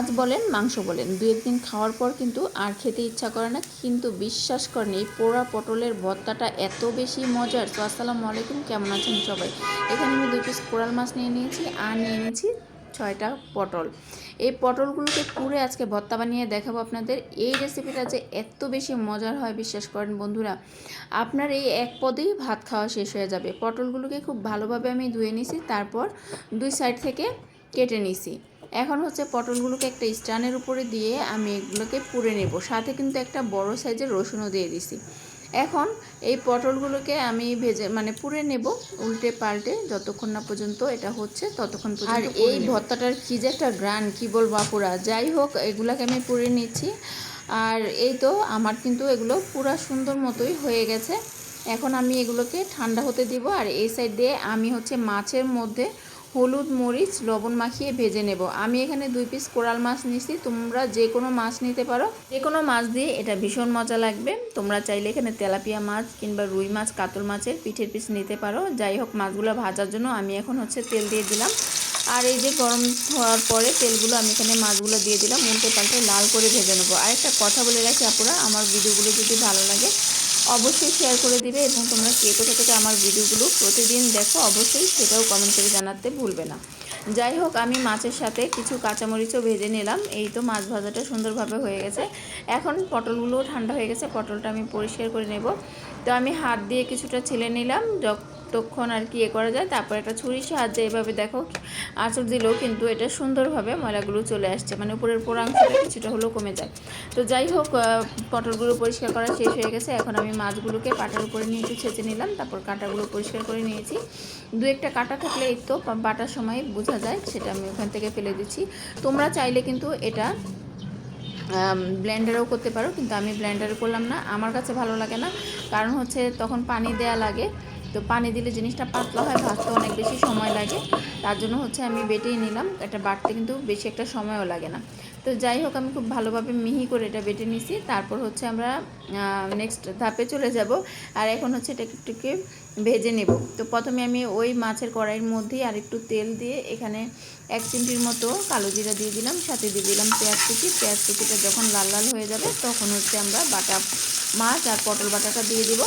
আজ বলেন, মাংস বলেন। দু একদিন খাওয়ার পর কিন্তু আর খেতে ইচ্ছা করে না। কিন্তু বিশ্বাস করেন, এই পোড়া পটলের ভর্তাটা এত বেশি মজার। তো আসসালামু আলাইকুম, কেমন আছেন সবাই? এখানে আমি দুই পিস কোরাল মাছ নিয়ে নিয়েছি আর নিয়ে নিয়েছি ছয়টা পটল। এই পটলগুলোকে পুরে আজকে ভর্তা বানিয়ে দেখাবো আপনাদের। এই রেসিপিটা যে এত বেশি মজার হয়, বিশ্বাস করেন বন্ধুরা, আপনার এই এক পদেই ভাত খাওয়া শেষ হয়ে যাবে। পটলগুলোকে খুব ভালোভাবে আমি ধুয়ে নিছি, তারপর দুই সাইড থেকে কেটে নিছি। এখন হচ্ছে পটলগুলোকে একটা স্ট্যান্ডের উপরে দিয়ে আমি এগুলোকে পুড়ে নেব। সাথে কিন্তু একটা বড় সাইজের রসুনও দিয়ে দিছি। এখন এই পটলগুলোকে আমি ভেজে মানে পুড়ে নেব উল্টে পাল্টে যতক্ষণ না পর্যন্ত এটা হচ্ছে ততক্ষণ পর্যন্ত আর এই ভর্তাটার কী যে একটা গ্রান কী বলব আপুরা? যাই হোক এগুলাকে আমি পুড়ে নিচ্ছি। আর এই তো আমার কিন্তু এগুলো পুরা সুন্দর মতোই হয়ে গেছে। এখন আমি এগুলোকে ঠান্ডা হতে দিব। আর এই সাইড দিয়ে আমি হচ্ছে মাছের মধ্যে হলুদ মরিচ, লবণ মাখিয়ে ভেজে নেব। আমি এখানে দুই পিস কোরাল মাছ নিছি তোমরা যে কোনো মাছ নিতে পারো। যে কোনো মাছ দিয়ে এটা ভীষণ মজা লাগবে। তোমরা চাইলে এখানে তেলাপিয়া মাছ কিংবা রুই মাছ, কাতল মাছের পিঠের পিস নিতে পারো। যাই হোক, মাছগুলো ভাজার জন্য আমি এখন হচ্ছে তেল দিয়ে দিলাম। আর এই যে গরম হওয়ার পরে তেলগুলো আমি এখানে মাছগুলো দিয়ে দিলাম। উল্টে পাল্টে লাল করে ভেজে নেব। আর একটা কথা বলে রাখি আপুরা, আমার ভিডিওগুলো যদি ভালো লাগে অবশ্যই শেয়ার করে দিবে এবং তোমরা কে কোথা থেকে আমার ভিডিওগুলো প্রতিদিন দেখো, অবশ্যই সেটাও কমেন্ট করে জানাতে ভুলবে না। যাই হোক আমি মাছের সাথে কিছু কাঁচামরিচও ভেজে নিলাম। এই তো মাছ ভাজাটা সুন্দরভাবে হয়ে গেছে। এখন পটলগুলোও ঠান্ডা হয়ে গেছে, পটলটা আমি পরিষ্কার করে নেব। তো আমি হাত দিয়ে কিছুটা ছেলে নিলাম, যতক্ষণ আর কি এ করা যায়। তারপর একটা ছুরির সাহায্যে এভাবে দেখো আঁচড় দিলেও কিন্তু এটা সুন্দরভাবে ময়লাগুলো চলে আসছে। মানে উপরের পোড়াংশটা কিছুটা হলেও কমে যায়। তো যাই হোক পটলগুলো পরিষ্কার করা শেষ হয়ে গেছে। এখন আমি মাছগুলোকে পাটার উপরে নিয়ে একটু ছেঁচে নিলাম। তারপর কাঁটাগুলো পরিষ্কার করে নিয়েছি। দু একটা কাঁটা থাকলে এই তো বাটার সময় বোঝা যায়, সেটা আমি ওখান থেকে ফেলে দিচ্ছি। তোমরা চাইলে কিন্তু এটা ব্লেন্ডারেও করতে পারো, কিন্তু আমি ব্লেন্ডারে করলাম না। আমার কাছে ভালো লাগে না, কারণ হচ্ছে তখন পানি দেয়া লাগে। তো পানি দিলে জিনিসটা পাতলা হয়, ভাজতে অনেক বেশি সময় লাগে। তার জন্য হচ্ছে আমি বেটেই নিলাম। এটা বাটতে কিন্তু বেশি একটা সময়ও লাগে না। তো যাই হোক, আমি খুব ভালোভাবে মিহি করে এটা বেটে নিছি। তারপর হচ্ছে আমরা নেক্সট ধাপে চলে যাব। আর এখন হচ্ছে এটা একটুকে ভেজে নেব। তো প্রথমে আমি ওই মাছের কড়াইয়ের মধ্যেই আর একটু তেল দিয়ে এখানে এক চিমটির মতো কালো জিরা দিয়ে দিলাম। সাথে দিয়ে দিলাম পেঁয়াজ কুচি। পেঁয়াজ কুচিটা যখন লাল লাল হয়ে যাবে, তখন হচ্ছে আমরা বাটা মাছ আর পটল বাটাটা দিয়ে দিব।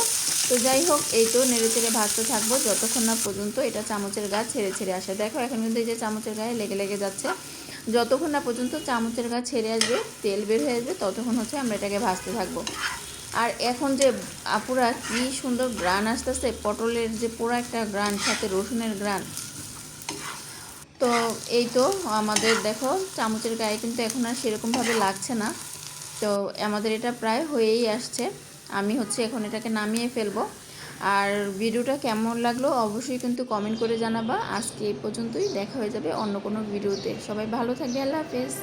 তো যাই হোক, এই তো নেড়ে চেড়ে ভাজতে থাকব যতক্ষণ না পর্যন্ত এটা চামচের গা ছেড়ে ছেড়ে আসে। দেখো, এখন কিন্তু এই যে চামচের গায়ে লেগে লেগে যাচ্ছে। যতক্ষণ না পর্যন্ত চামচের গা ছেড়ে আসবে, তেল বের হয়ে আসবে, ততক্ষণ হচ্ছে আমরা এটাকে ভাজতে থাকব। আর এখন যে আপুরা কি সুন্দর গ্রান আসতেছে, পটলের যে পুরো একটা গ্রান সাথে রসুনের গ্রান তো এই তো আমাদের দেখো, চামচের গায়ে কিন্তু এখন আর সেরকমভাবে লাগছে না। তো আমাদের এটা প্রায় হয়েই আসছে। আমি হচ্ছে এখন এটাকে নামিয়ে ফেলব। আর ভিডিওটা কেমন লাগল অবশ্যই কিন্তু কমেন্ট করে জানাবা। আজকে এই পর্যন্তই, দেখা হয়ে যাবে অন্য কোনো ভিডিওতে। সবাই ভালো থাকবে, আল্লাহ হাফেজ।